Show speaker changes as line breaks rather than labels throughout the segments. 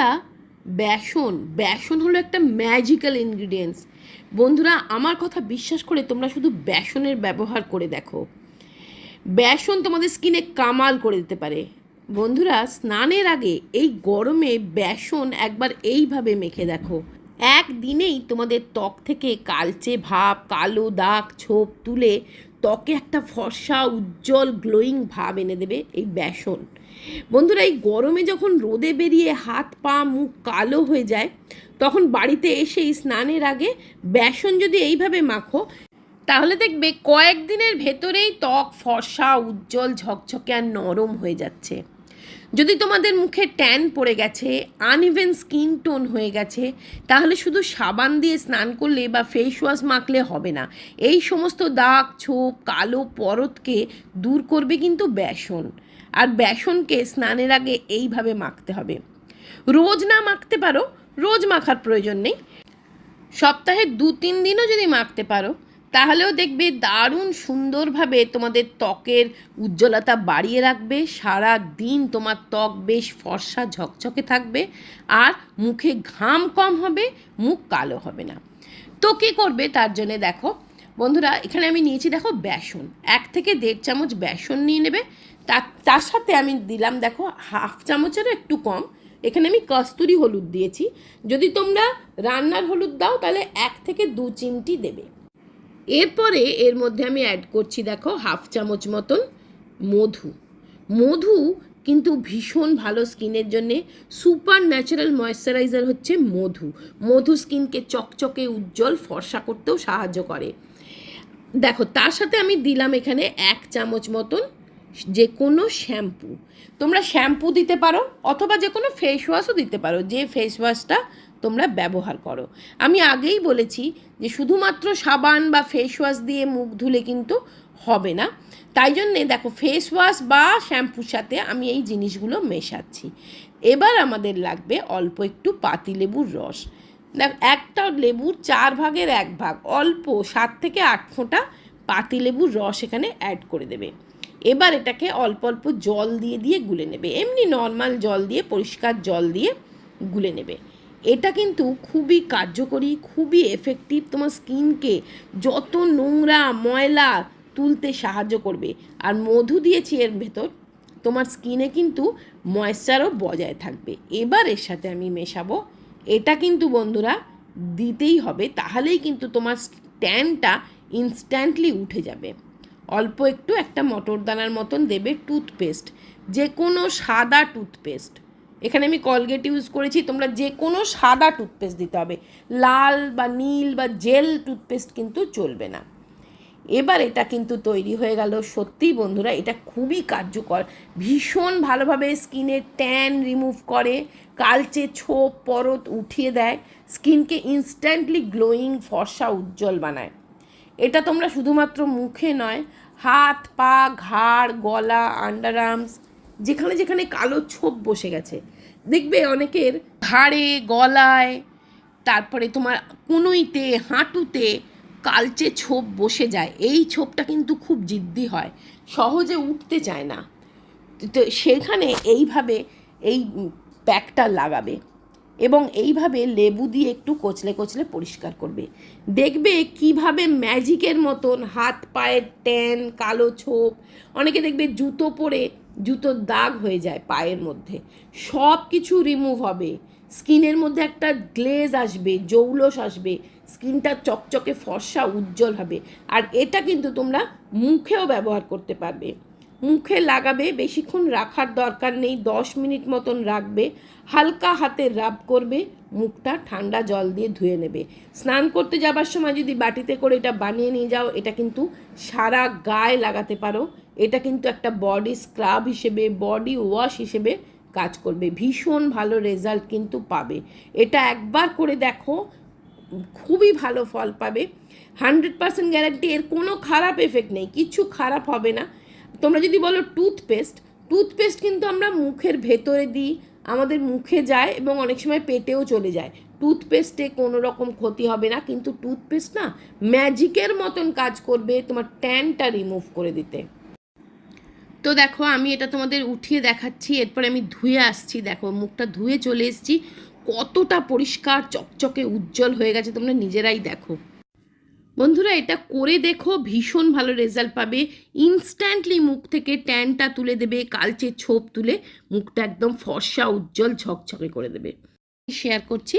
বন্ধুরা, বেসন বেসন হলো একটা ম্যাজিক্যাল ইনগ্রিডিয়েন্টস বন্ধুরা, আমার কথা বিশ্বাস করে তোমরা শুধু বেসনের ব্যবহার করে দেখো। বেসন তোমাদের স্কিনে কামাল করে দিতে পারে। বন্ধুরা, স্নানের আগে এই গরমে বেসন একবার এইভাবে মেখে দেখো। একদিনেই তোমাদের ত্বক থেকে কালচে ভাব, কালো দাগ, ছোপ তুলে ত্বকে একটা ফর্সা, উজ্জ্বল গ্লোয়িং ভাব এনে দেবে এই বেসন। বন্ধুরা, এই গরমে যখন রোদে বেরিয়ে হাত, পা, মুখ কালো হয়ে যায়, তখন বাড়িতে এসে স্নানের আগে বেসন যদি এইভাবে মাখো, তাহলে দেখবে কয়েকদিনের ভেতরেই ত্বক ফর্সা, উজ্জ্বল, ঝকঝকে আর নরম হয়ে যাচ্ছে। যদি তোমাদের মুখে ট্যান পড়ে গেছে আনইভেন স্কিন টোন হয়ে গেছে, তাহলে শুধু সাবান দিয়ে স্নান করলে বা ফেস ওয়াশ মাখলে হবে না। এই সমস্ত দাগ, ছোপ, কালো পরতকে দূর করবে কিন্তু বেসন। আর বেসনকে স্নানের আগে এইভাবে মাখতে হবে। রোজ না মাখতে পারো, রোজ মাখার প্রয়োজন নেই। সপ্তাহে দু তিন দিনও যদি মাখতে পারো তাহলেও দেখবে দারুণ সুন্দরভাবে তোমাদের ত্বকের উজ্জ্বলতা বাড়িয়ে রাখবে সারা দিন তোমার ত্বক বেশ ফর্সা ঝকঝকে থাকবে আর মুখে ঘাম কম হবে, মুখ কালো হবে না। তো কী করবে তার জন্যে দেখো, বন্ধুরা এখানে আমি নিয়েছি দেখো বেসন, এক থেকে দেড় চামচ বেসন নিয়ে নেবে তার তার সাথে আমি দিলাম দেখো হাফ চামচেরও একটু কম, এখানে আমি কস্তুরি হলুদ দিয়েছি, যদি তোমরা রান্নার হলুদ দাও তাহলে এক থেকে দু চিমটি দেবে। এরপরে এর মধ্যে আমি অ্যাড করছি, দেখো হাফ চামচ মতন মধু। মধু কিন্তু ভীষণ ভালো স্কিনের জন্যে। সুপার ন্যাচারাল ময়েশ্চারাইজার হচ্ছে মধু। মধু স্কিনকে চকচকে, উজ্জ্বল, ফর্সা করতেও সাহায্য করে। দেখো, তার সাথে আমি দিলাম এখানে এক চামচ মতন যে কোনো শ্যাম্পু। তোমরা শ্যাম্পু দিতে পারো অথবা যে কোনো ফেস ওয়াশও দিতে পারো। যে ফেস ওয়াশটা তোমরা ব্যবহার করো। আমি আগেই বলেছি যে শুধুমাত্র সাবান বা ফেস ওয়াশ দিয়ে মুখ ধুলে কিন্তু হবে না। তাই জন্যে দেখো ফেস ওয়াশ বা শ্যাম্পুর সাথে আমি এই জিনিসগুলো মেশাচ্ছি। এবার আমাদের লাগবে অল্প একটু পাতিলেবুর রস। দেখ, একটা লেবুর চার ভাগের এক ভাগ, অল্প সাত থেকে আট ফোঁটা পাতিলেবুর রস এখানে অ্যাড করে দেবে। এবার এটাকে অল্প অল্প জল দিয়ে দিয়ে গুলে নেবে। এমনি নর্মাল জল দিয়ে, পরিষ্কার জল দিয়ে গুলে নেবে। এটা কিন্তু খুবই কার্যকরী, খুবই এফেক্টিভ তোমার স্কিনকে যত নোংরা, ময়লা তুলতে সাহায্য করবে। আর মধু দিয়েছি এর ভেতর, তোমার স্কিনে কিন্তু ময়েশ্চারও বজায় থাকবে। এবার এর সাথে আমি মেশাবো। এটা কিন্তু বন্ধুরা দিতেই হবে, তাহলেই কিন্তু তোমার ট্যানটা ইনস্ট্যান্টলি উঠে যাবে। অল্প একটু একটা মটর দানার মতন দেবে টুথপেস্ট যে কোনো সাদা টুথপেস্ট এখানে আমি কলগেট ইউজ করেছি, তোমরা যে কোনো সাদা টুথপেস্ট দিতে হবে। লাল বা নীল বা জেল টুথপেস্ট কিন্তু চলবে না। এবার এটা কিন্তু তৈরি হয়ে গেল। সত্যিই বন্ধুরা, এটা খুবই কার্যকর। ভীষণ ভালোভাবে স্কিনের ট্যান রিমুভ করে, কালচে ছোপ, পরত উঠিয়ে দেয়, স্কিনকে ইনস্ট্যান্টলি গ্লোয়িং ফর্সা উজ্জ্বল বানায়। এটা তোমরা শুধুমাত্র মুখে নয়, হাত, পা, ঘাড়, গলা আন্ডার আর্মস যেখানে যেখানে কালো ছোপ বসে গেছে। দেখবে অনেকের ঘাড়ে, গলায়, তারপরে তোমার কুনুইতে, হাঁটুতে কালচে ছোপ বসে যায়। এই ছোপটা কিন্তু খুব জিদ্দি হয়, সহজে উঠতে চায় না। তো সেখানে এইভাবে এই প্যাকটা লাগাবে। এবং এইভাবে লেবু দিয়ে একটু কচলে কচলে পরিষ্কার করবে। দেখবে কীভাবে ম্যাজিকের মতন হাত পায়ের ট্যান, কালো ছোপ, অনেকে দেখবে জুতো পরে জুতোর দাগ হয়ে যায় পায়ের মধ্যে। সব কিছু রিমুভ হবে। স্কিনের মধ্যে একটা গ্লেজ আসবে, জৌলস আসবে, স্কিনটা চকচকে ফর্সা, উজ্জ্বল হবে। আর এটা কিন্তু তোমরা মুখেও ব্যবহার করতে পারবে। মুখে লাগাবে, বেশিক্ষণ রাখার দরকার নেই, দশ মিনিট মতন রাখবে, হালকা হাতে রাব করবে, মুখটা ঠান্ডা জল দিয়ে ধুয়ে নেবে। স্নান করতে যাবার সময় যদি বাটিতে করে এটা বানিয়ে নিয়ে যাও, এটা কিন্তু সারা গায়ে লাগাতে পারো। এটা কিন্তু একটা বডি স্ক্রাব হিসেবে, বডি ওয়াশ হিসেবে কাজ করবে। ভীষণ ভালো রেজাল্ট কিন্তু পাবে। এটা একবার করে দেখো, খুবই ভালো ফল পাবে। হান্ড্রেড পার্সেন্ট গ্যারান্টি, এর কোনো খারাপ এফেক্ট নেই, কিছু খারাপ হবে না। তোমরা যদি বলো টুথপেস্ট টুথপেস্ট কিন্তু আমরা মুখের ভেতরে দিই, আমাদের মুখে যায় এবং অনেক সময় পেটেও চলে যায়। টুথপেস্টে কোনো রকম ক্ষতি হবে না, কিন্তু টুথপেস্ট না ম্যাজিকের মতন কাজ করবে তোমার ট্যানটা রিমুভ করে দিতে। তো দেখো, আমি এটা তোমাদের উঠিয়ে দেখাচ্ছি, এরপরে আমি ধুয়ে আসছি। দেখো, মুখটা ধুয়ে চলে এসেছি। কতটা পরিষ্কার, চকচকে, উজ্জ্বল হয়ে গেছে, তোমরা নিজেরাই দেখো। বন্ধুরা, এটা করে দেখো, ভীষণ ভালো রেজাল্ট পাবে। ইনস্ট্যান্টলি মুখ থেকে ট্যানটা তুলে দেবে, কালচে ছোপ তুলে মুখটা একদম ফর্সা, উজ্জ্বল, ঝকঝকে করে দেবে। শেয়ার করছি।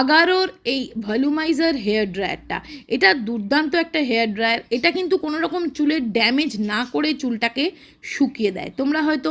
আগারোর এই ভলিউমাইজার হেয়ার ড্রায়ারটা এটা দুর্দান্ত একটা হেয়ার ড্রায়ার এটা কিন্তু কোনো রকম চুলের ড্যামেজ না করে চুলটাকে শুকিয়ে দেয়। তোমরা হয়তো